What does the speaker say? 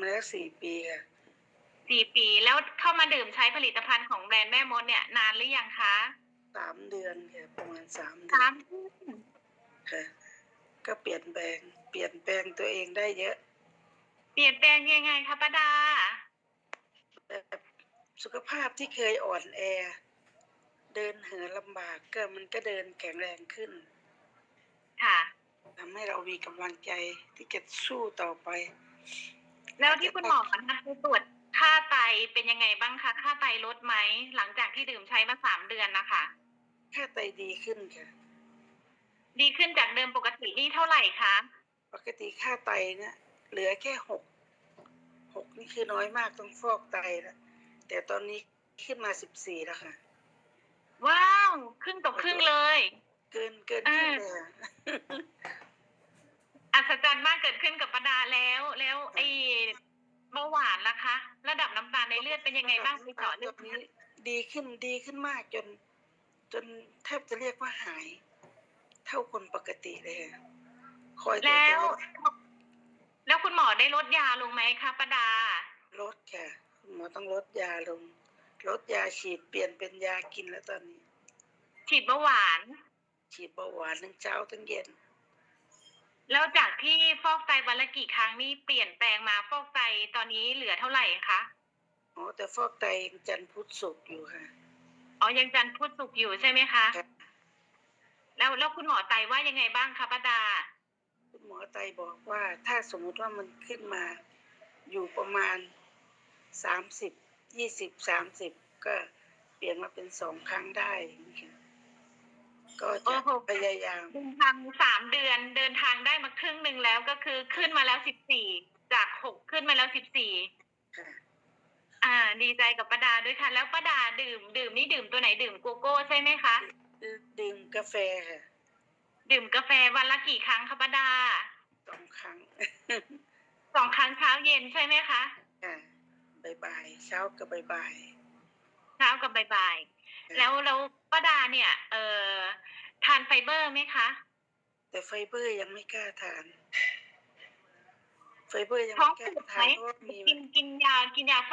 มาแล้วสี่ปีค่ะสี่ปีแล้วเข้ามาดื่มใช้ผลิตภัณฑ์ของแบรนด์แม่มดเนี่ยนานหรือยังคะสามเดือนค่ะประมาณสามเดืสาอมนเดือนค่ะ ก็เปลี่ยนแปลง เปลี่ยนแปลงตัวเองได้เยอะ เปลี่ยนแปลงยังไงคะป้าดา แบบสุขภาพที่เคยอ่อนแอ เดินเหินลำบากก็มันก็เดินแข็งแรงขึ้นค่ะ ทำให้เรามีกำลังใจที่จะสู้ต่อไป แล้วที่คุณหมอนัดไปตรวจค่าไตเป็นยังไงบ้างคะค่าไตลดไหมหลังจากที่ดื่มใช้มาสามเดือนนะคะค่าไตดีขึ้นค่ะ ดีขึ้นจากเดิมปกตินี่เท่าไหร่คะปกติค่าไตเนี่ยเหลือแค่หกหกนี่คือน้อยมากต้องฟอกไตแล้วแต่ตอนนี้ขึ้นมาสิบสี่แล้วค่ะ ว้าว ครึ่งต่อครึ่งเลย เกินเกินครึ่งเลย อะอัศจรรย์มากเกิดขึ้นกับป้าดาแล้ว แล้วไอ้เบาหวานล่ะคะ ระดับน้ำตาลในเลือดเป็นยังไงบ้างไปเจาะเลืตออดนนี้ ดีขึ้นดีขึ้นมากจน จนแทบจะเรียกว่าหาย เท่าคนปกติเลยอะคอยแต่แล้จะวแล้วคุณหมอได้ลดยาลงไหมคะป้าดา ลดค่ะคุณหมอต้องลดยาลง ลดยาฉีดเปลี่ยนเป็นยากินแล้วตอนนี้ ฉีดเบาหวาน ฉีดเบาหวานทั้งเช้าทั้งเย็น แล้วจากที่ฟอกไตวันละกี่ครั้งนี่เปลี่ยนแปลงมาฟอกไตตอนนี้เหลือเท่าไหร่คะอ๋อแต่ฟอกไตยังจันทร์พุธศุกร์อยู่ค่ะอ๋อยังจันทร์พุธศุกร์อยู่ใช่ไหมคะครับแล้วแล้วคุณหมอไตว่ายังไงบ้างคะป้าดา คุณหมอไตบอกว่าถ้าสมมุติว่ามันขึ้นมาอยู่ประมาณสามสิบยี่สิบสามสิบก็เปลี่ยนมาเป็นสองครั้งได้อย่างนี้ค่ะ ก็โอ้จะโหพยายามเดินทางสามเดือนเดินทางได้มาครึ่งหนึ่งแล้วก็คือขึ้นมาแล้วสิบสี่จากหกขึ้นมาแล้วสิบสี่ค่ะอ่า ดีใจกับป้าดาด้วยค่ะ แล้วป้าดาดื่ม ดื่มนี่ดื่มตัวไหนดื่มโกโก้ใช่ไหมคะ ดื่มกาแฟค่ะดื่มกาแฟวันละกี่ครั้งคะป้าดาสองครั้งสองครั้งเช้าเย็นใช่ไหมคะค่ะบ่ายๆเช้ากับบ่ายเช้ากับบ่ายๆๆแล้วแล้วป้าดาเนี่ย เอ่อทาน ไฟเบอร์ไหมคะ แต่ไฟเบอร์ยังไม่กล้าทาน ไฟเบอร์ยังท้อไม่งกล้าผูกไหมทานเพราะว่ามี กินกินยากินยา